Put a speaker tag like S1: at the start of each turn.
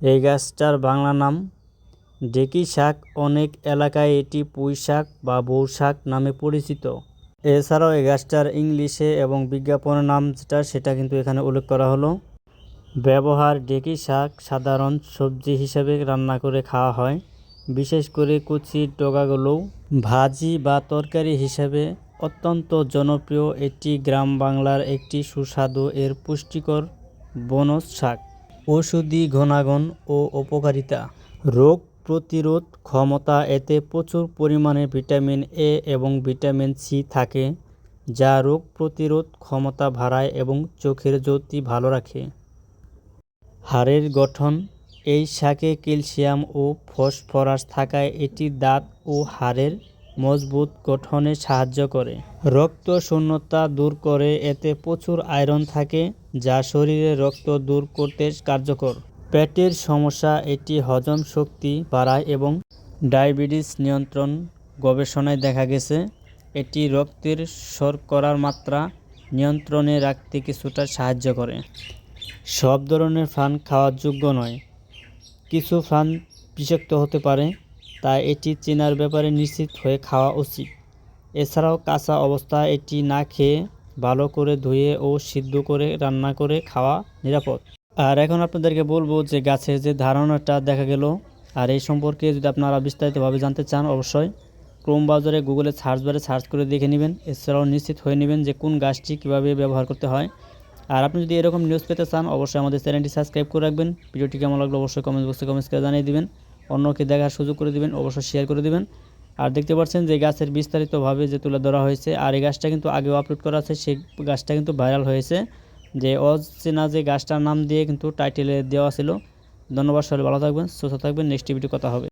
S1: এই গাছটার বাংলা নাম ডেকি শাক। অনেক এলাকায় এটি পুঁই শাক বা বউ শাক নামে পরিচিত। এছাড়াও এই গাছটার ইংলিশে এবং বিজ্ঞাপনের নাম যেটা, সেটা কিন্তু এখানে উল্লেখ করা হলো। ব্যবহার ঢেঁকি শাক, সাধারণ সবজি হিসেবে রান্না করে খাওয়া হয়। বিশেষ করে কচি, ডগাগুলো, ভাজি বা তরকারি হিসেবে অত্যন্ত জনপ্রিয়। এটি গ্রাম বাংলার একটি সুস্বাদু, এর পুষ্টিকর, বনজ শাক। ঔষধি গুণাগুণ ও উপকারিতা। রোগ প্রতিরোধ ক্ষমতা এতে প্রচুর পরিমাণে ভিটামিন এ এবং ভিটামিন সি থাকে, যা রোগ প্রতিরোধ ক্ষমতা বাড়ায় এবং চোখের জ্যোতি ভালো রাখে। হাড়ের গঠন, এই শাকে ক্যালসিয়াম ও ফসফরাস থাকায় এটি দাঁত ও হাড়ের মজবুত গঠনে সাহায্য করে। রক্ত শূন্যতা দূর করে, এতে প্রচুর আয়রন থাকে, যা শরীরে রক্ত দূর করতে কার্যকর। পেটের সমস্যা, এটি হজম শক্তি বাড়ায় এবং ডায়াবেটিস নিয়ন্ত্রণ গবেষণায় দেখা গেছে, এটি রক্তের শর্করার মাত্রা নিয়ন্ত্রণে রাখতে কিছুটা সাহায্য করে। সব ধরনের ফান খাওয়ার যোগ্য নয়। কিছু ফান বিষাক্ত হতে পারে তাই এটি চেনার ব্যাপারে নিশ্চিত হয়ে খাওয়া উচিত। এছাড়াও কাঁচা অবস্থায় এটি না খেয়ে ভালো করে ধুয়ে ও সিদ্ধ করে রান্না করে খাওয়া নিরাপদ। আর এখন আপনাদেরকে বলব যে গাছের যে ধারণাটা দেখা গেল, আর এই সম্পর্কে যদি আপনারা বিস্তারিতভাবে জানতে চান অবশ্যই ক্রোম বাজারে গুগলে সার্চ বারে সার্চ করে দেখে নেবেন। এছাড়াও নিশ্চিত হয়ে নেবেন যে কোন গাছটি কীভাবে ব্যবহার করতে হয়। আর আপনি যদি এরকম নিউজ পেতে চান, অবশ্যই আমাদের চ্যানেলটি সাবস্ক্রাইব করে রাখবেন। ভিডিওটি কেমন লাগল অবশ্যই কমেন্ট বক্সে কমেন্টস করে জানিয়ে দিবেন। অন্যকে দেখার সুযোগ করে দিবেন, অবশ্যই শেয়ার করে দিবেন। আর দেখতে পাচ্ছেন যে গাছের বিস্তারিতভাবে যে তুলে ধরা হয়েছে, আর এই গাছটা কিন্তু আগেও আপলোড করা আছে, সেই গাছটা কিন্তু ভাইরাল হয়েছে। যে অচেনা যে গাছটার নাম দিয়ে কিন্তু টাইটেলে দেওয়া ছিল। ধন্যবাদ সবাই, ভালো থাকবেন, সুস্থ থাকবেন নেক্সট ভিডিও কথা হবে।